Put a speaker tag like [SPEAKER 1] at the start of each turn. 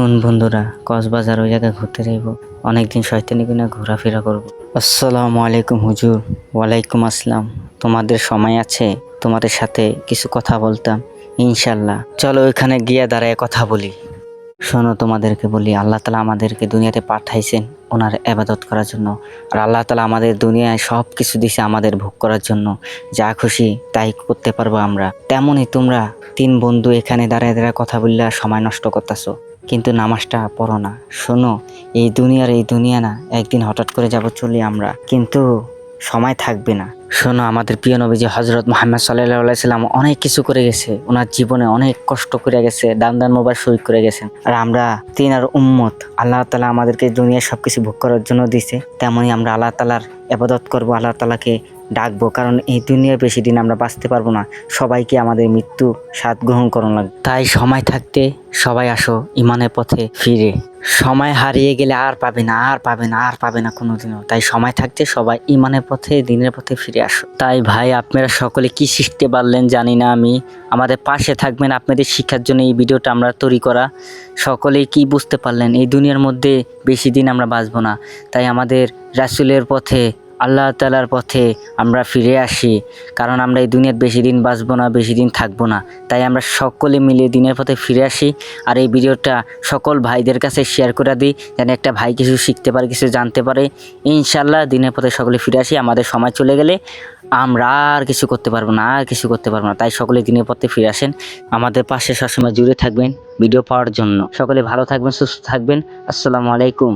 [SPEAKER 1] শোন বন্ধুরা, কক্সবাজার ওই জায়গায় ঘুরতে যাইব। অনেকদিন শয়তানি কিনা ঘোরাফেরা করব। আসসালামু আলাইকুম হুজুর, ওয়ালাইকুম আসসালাম। তোমাদের সময় আছে? তোমাদের সাথে কিছু কথা বলতাম ইনশাল্লাহ চলো ওইখানে গিয়ে দাঁড়ায় কথা বলি। শোনো, তোমাদেরকে বলি, আল্লাহ তালা আমাদেরকে দুনিয়াতে পাঠাইছেন ওনার আবাদত করার জন্য। আর আল্লাহ তালা আমাদের দুনিয়ায় সব কিছু দিছে আমাদের ভোগ করার জন্য। যা খুশি তাই করতে পারব আমরা। তেমনই তোমরা তিন বন্ধু এখানে দাঁড়ায় দাঁড়ায় কথা বললে সময় নষ্ট করতেছো। কিন্তু নামাজটা পড়ো না। শোনো, এই দুনিয়ার এই দুনিয়া না, একদিন হঠাৎ করে যাব চলি আমরা, কিন্তু সময় থাকবে না। শোনো, আমাদের প্রিয় নবীজি হজরত মোহাম্মদ সাল্লাহ সাল্লাম অনেক কিছু করে গেছে। ওনার জীবনে অনেক কষ্ট করে গেছে, দান দান মোবার শহীদ করে গেছেন। আর আমরা তিন আর উম্মত, আল্লাহ তালা আমাদেরকে দুনিয়ার সব কিছু ভোগ করার জন্য দিছে তেমনই আমরা আল্লাহ তালার আবাদত করব, আল্লাহ তালাকে ডাকবো। কারণ এই দুনিয়ায় বেশি দিন আমরা বাঁচতে পারব না। সবাইকে আমাদের মৃত্যু স্বাদ গ্রহণ করানো লাগবে। তাই সময় থাকতে সবাই আসো ইমানের পথে ফিরে। সময় হারিয়ে গেলে আর পাবে না, আর পাবে না, আর পাবে না কোনোদিনও। তাই সময় থাকতে সবাই ইমানের পথে, দিনের পথে ফিরে আসো। তাই ভাই, আপনারা সকলে কি শিখতে পারলেন জানি না আমি। আমাদের পাশে থাকবেন আপনাদের শিক্ষার জন্য এই ভিডিওটা আমরা তৈরি করা। সকলেই কি বুঝতে পারলেন? এই দুনিয়ার মধ্যে বেশি দিন আমরা বাঁচবো না। তাই আমাদের রাসুলের পথে আল্লাহ তালার পথে আমরা ফিরে আসি, কারণ আমরা এই দুনিয়ার বেশি দিন বাঁচবো না, বেশি দিন থাকব না। তাই আমরা সকলে মিলে দিনের পথে ফিরে আসি। আর এই ভিডিওটা সকল ভাইদের কাছে শেয়ার করে দিই, যেন একটা ভাই কিছু শিখতে পারে, কিছু জানতে পারে। ইনশাল্লাহ দিনের পথে সকলে ফিরে আসি, আমাদের সময় চলে গেলে আমরা আর কিছু করতে পারব না, আর কিছু করতে পারব না। তাই সকলে দিনের পথে ফিরে আসেন। আমাদের পাশে সবসময় জুড়ে থাকবেন ভিডিও পাওয়ার জন্য। সকলে ভালো থাকবেন, সুস্থ থাকবেন। আসসালামু আলাইকুম।